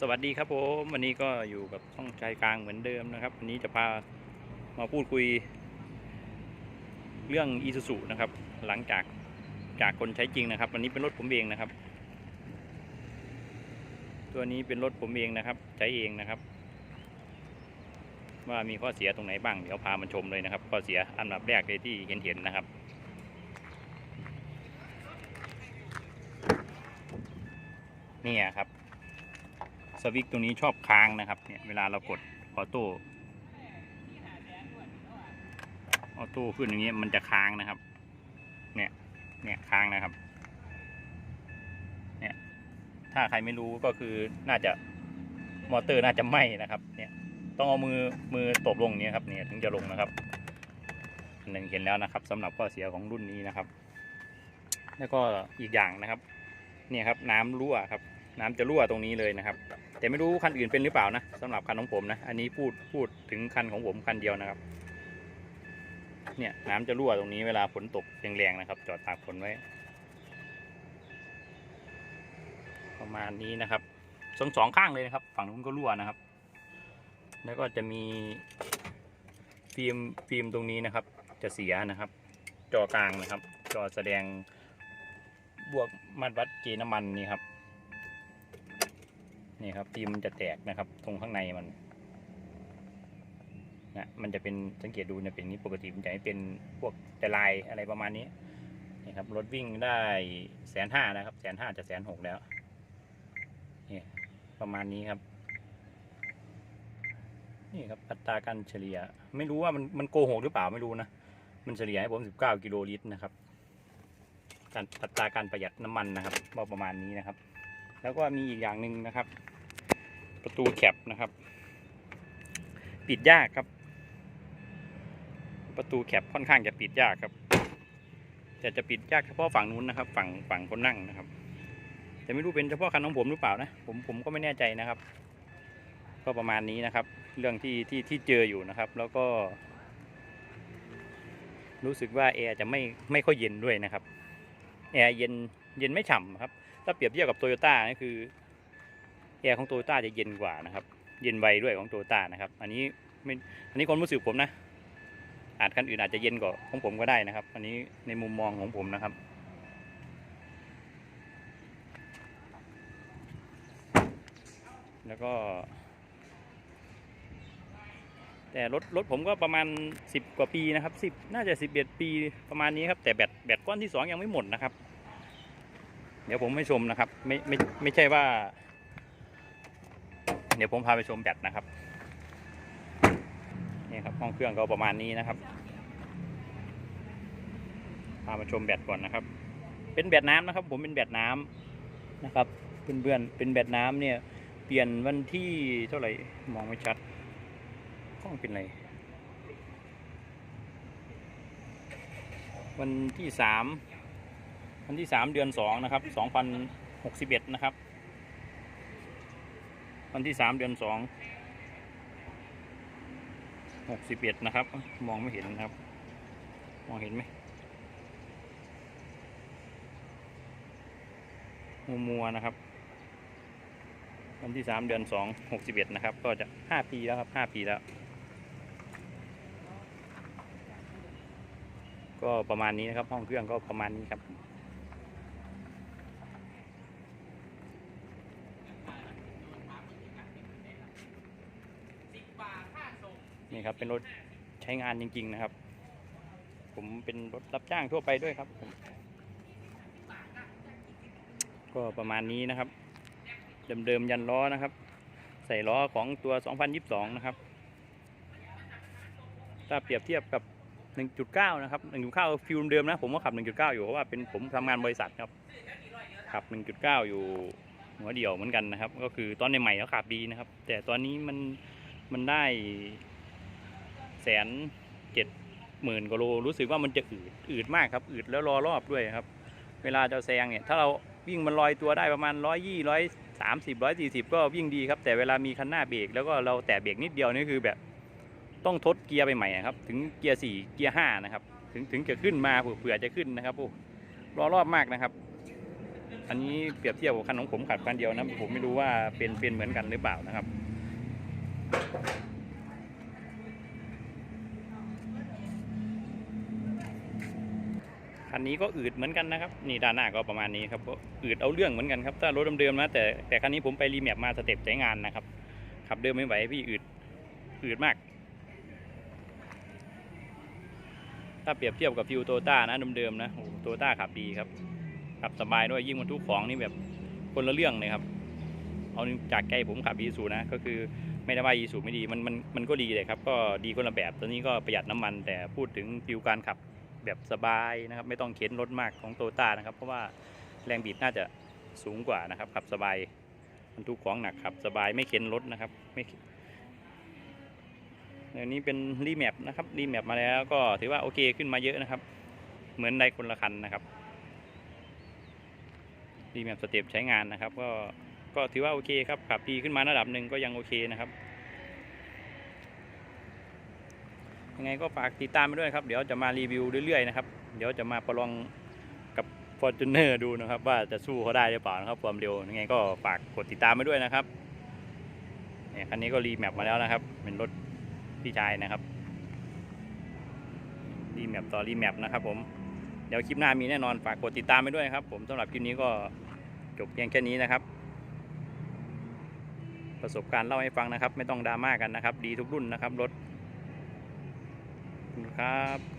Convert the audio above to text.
สวัสดีครับผมวันนี้ก็อยู่กับช่องใจกลางเหมือนเดิมนะครับ วันนี้จะพามาพูดคุย เรื่องอีซูซูนะครับ หลังจากจากคนใช้จริงนะครับ วันนี้เป็นรถผมเองนะครับ ตัวนี้เป็นรถผมเองนะครับ ใช้เองนะครับ ว่ามีข้อเสียตรงไหนบ้างเดี๋ยวพามาชมเลยนะครับ ข้อเสียอันดับแรกเลยที่เห็นเห็นๆนะครับนี่ครับ สวิตตรงนี้ชอบค้างนะครับเนี่ยเวลาเรากดออโต้ออโต้ขึ้นอย่างเงี้ยมันจะค้างนะครับ เนี่ยเนี่ยค้างนะครับ เนี่ยถ้าใครไม่รู้ก็คือน่าจะมอเตอร์น่าจะไหม้นะครับ เนี่ยต้องเอามือมือตบลงเนี้ยครับเนี่ยถึงจะลงนะครับอันหนึ่งเห็นแล้วนะครับสำหรับข้อเสียของรุ่นนี้นะครับ แล้วก็อีกอย่างนะครับ เนี่ยครับน้ำรั่วครับ น้ำจะรั่วตรงนี้เลยนะครับ แต่ไม่รู้คันอื่นเป็นหรือเปล่านะสำหรับคันของผมนะ อันนี้พูดพูดถึงคันของผมคันเดียวนะครับ เนี่ยน้ำจะรั่วตรงนี้เวลาฝนตกแรงๆนะครับ จอดตากฝนไว้ ประมาณนี้นะครับสองสองข้างเลยนะครับ ฝั่งนู้นก็รั่วนะครับ แล้วก็จะมีฟิล์มฟิล์มตรงนี้นะครับ จะเสียนะครับ จอกลางนะครับ จอแสดงบวกมาตรวัดเกน้ำมันนี่ครับ นี่ครับฟิล์มมันจะแตกนะครับ ตรงข้างในมันนะมันจะเป็นสังเกตดูเนี่ยเป็นนี้ปกติมันจะให้เป็นพวกแต่ลายอะไรประมาณนี้นี่ครับรถวิ่งได้แสนห้านะครับแสนห้าจะแสนหกแล้วนี่ประมาณนี้ครับ นี่ครับอัตราการเฉลี่ย ไม่รู้ว่ามันมันโกหกหรือเปล่าไม่รู้นะมันเฉลี่ยให้ผม19กิโลลิตรนะครับ การอัตราการประหยัดน้ำมันนะครับว่าประมาณนี้นะครับ แล้วก็มีอีกอย่างหนึ่งนะครับ ประตูแคปนะครับ ปิดยากครับ ประตูแคปค่อนข้างจะปิดยากครับ แต่จะปิดยากเฉพาะฝั่งนู้นนะครับ ฝั่งฝั่งคนนั่งนะครับแต่ไม่รู้เป็นเฉพาะคันของผมหรือเปล่านะผมผมก็ไม่แน่ใจนะครับ ก็ประมาณนี้นะครับ เรื่องที่ที่ที่เจออยู่นะครับ แล้วก็ รู้สึกว่าแอร์จะไม่ไม่ค่อยเย็นด้วยนะครับแอร์เย็นเย็นไม่ฉ่ำครับ ถ้าเปรียบเทียบกับโตโยต้านี่คือ แอร์ของโตโยต้าจะเย็นกว่านะครับ เย็นไวด้วยของโตโยต้านะครับ อันนี้ไม่อันนี้ความรู้สึกผมนะ อาจคันอื่นอาจจะเย็นกว่าของผมก็ได้นะครับ อันนี้ในมุมมองของผมนะครับแล้วก็ แต่รถรถผมก็ประมาณ 10 กว่าปีนะครับ 10 น่าจะ 11 ปีประมาณนี้ครับ แต่แบตแบตก้อนที่ 2 ยังไม่หมดนะครับ เดี๋ยวผมให้ชมนะครับ ไม่ไม่ไม่ใช่ว่า เดี๋ยวผมพาไปชมแบตนะครับนี่ครับห้องเครื่องก็ประมาณนี้นะครับ พามาชมแบตก่อนนะครับ เป็นแบตน้ำนะครับ ผมเป็นแบตน้ำนะครับเพื่อนๆเป็นแบตน้ำเนี่ย เปลี่ยนวันที่เท่าไหร่มองไม่ชัดกล้องเป็นไรวันที่สามวันที่สามเดือนสองนะครับสองพันหกสิบเอ็ดนะครับ วันที่สามเดือนสองหกสิบเอ็ดนะครับ มองไม่เห็นนะครับ มองเห็นไหมมัวมัวๆนะครับ วันที่สามเดือนสองหกสิบเอ็ดนะครับ ก็จะห้าปีแล้วครับห้าปีแล้ว ก็ประมาณนี้นะครับ ห้องเครื่องก็ประมาณนี้ครับ นี่ครับเป็นรถใช้งานจริง ๆนะครับ ผมเป็นรถรับจ้างทั่วไปด้วยครับ ก็ประมาณนี้นะครับ เดิมๆยันล้อนะครับ ใส่ล้อของตัว 2022 นะครับ ถ้าเปรียบเทียบกับ 1.9 นะครับ 1.9 ฟิลเดิมนะ ผมก็ขับ 1.9 อยู่เพราะว่าเป็นผมทำงานบริษัทครับขับ 1.9 อยู่หัวเดี่ยวเหมือนกันนะครับ ก็คือตอนในใหม่เขาขับดีนะครับ แต่ตอนนี้มันมันได้ แสนเจ็ดหมื่นกว่าโลรู้สึกว่ามันจะอืดอืดมากครับอืดแล้วรอรอบด้วยครับ เวลาจะแซงเนี่ยถ้าเราวิ่งมันลอยตัวได้ประมาณร้อยยี่ร้อยสามสิบร้อยสี่สิบก็วิ่งดีครับ แต่เวลามีคันหน้าเบรกแล้วก็เราแตะเบรกนิดเดียวนี่คือแบบต้องทดเกียร์ไปใหม่อะครับ ถึงเกียร์สี่เกียร์ห้านะครับ ถึงถึงจะขึ้นมาเผื่อจะขึ้นนะครับโอ้รอรอบมากนะครับ อันนี้เปรียบเทียบกับคันของผมขับคันเดียวนะผมไม่รู้ว่าเป็นเป็นเหมือนกันหรือเปล่านะครับ คันนี้ก็อืดเหมือนกันนะครับนี่ด้านหน้าก็ประมาณนี้ครับก็อืดเอาเรื่องเหมือนกันครับถ้ารถเดิมๆนะแต่แต่คันนี้ผมไปรีแมปมาสเต็ปใช้งานนะครับขับเดิมไม่ไหวพี่อืดอืดมาก ถ้าเปรียบเทียบกับฟิวโตต้านะเดิมๆนะโอ้โตต้าขับดีครับขับสบายด้วยยิ่งบรรทุกของนี่แบบคนละเรื่องเลยครับ เอาจากใจผมขับอีซูนะก็คือไม่ได้ว่าอีซูไม่ดีมันมันมันก็ดีเลยครับ ก็ดีคนละแบบตอนนี้ก็ประหยัดน้ำมัน แต่พูดถึงฟิวการขับ แบบสบายนะครับ ไม่ต้องเข็นรถมากของโตต้านะครับ เพราะว่าแรงบิดน่าจะสูงกว่านะครับขับสบายบรรทุกของหนักขับสบายไม่เข็นรถนะครับไม่เดี๋ยวนี้เป็นรีแมปนะครับรีแมปมาแล้วก็ถือว่าโอเคขึ้นมาเยอะนะครับ เหมือนในคนละคันนะครับรีแมปสเต็ปใช้งานนะครับ ก็ก็ถือว่าโอเคครับขับดีขึ้นมาระดับหนึ่งก็ยังโอเคนะครับ ยังไงก็ฝากติดตามไปด้วยครับ เดี๋ยวจะมารีวิวเรื่อยๆนะครับ เดี๋ยวจะมาประลองกับ f o r t u n e r ดูนะครับ ว่าจะสู้เขาได้หรือเปล่านะครับความเร็วยังไงก็ฝากกดติดตามไปด้วยนะครับเนี่ยคันนี้ก็รีแมปมาแล้วนะครับ เป็นรถพี่ชายนะครับรีแมปต่อรีแมปนะครับ ผมเดี๋ยวคลิปหน้ามีแน่นอนฝากกดติดตามไปด้วยครับ ผมสำหรับคลิปนี้ก็จบเพียงแค่นี้นะครับ ประสบการณ์เล่าให้ฟังนะครับ ไม่ต้องดราม่ากันนะครับ ดีทุกรุ่นนะครับรถ คุณครับ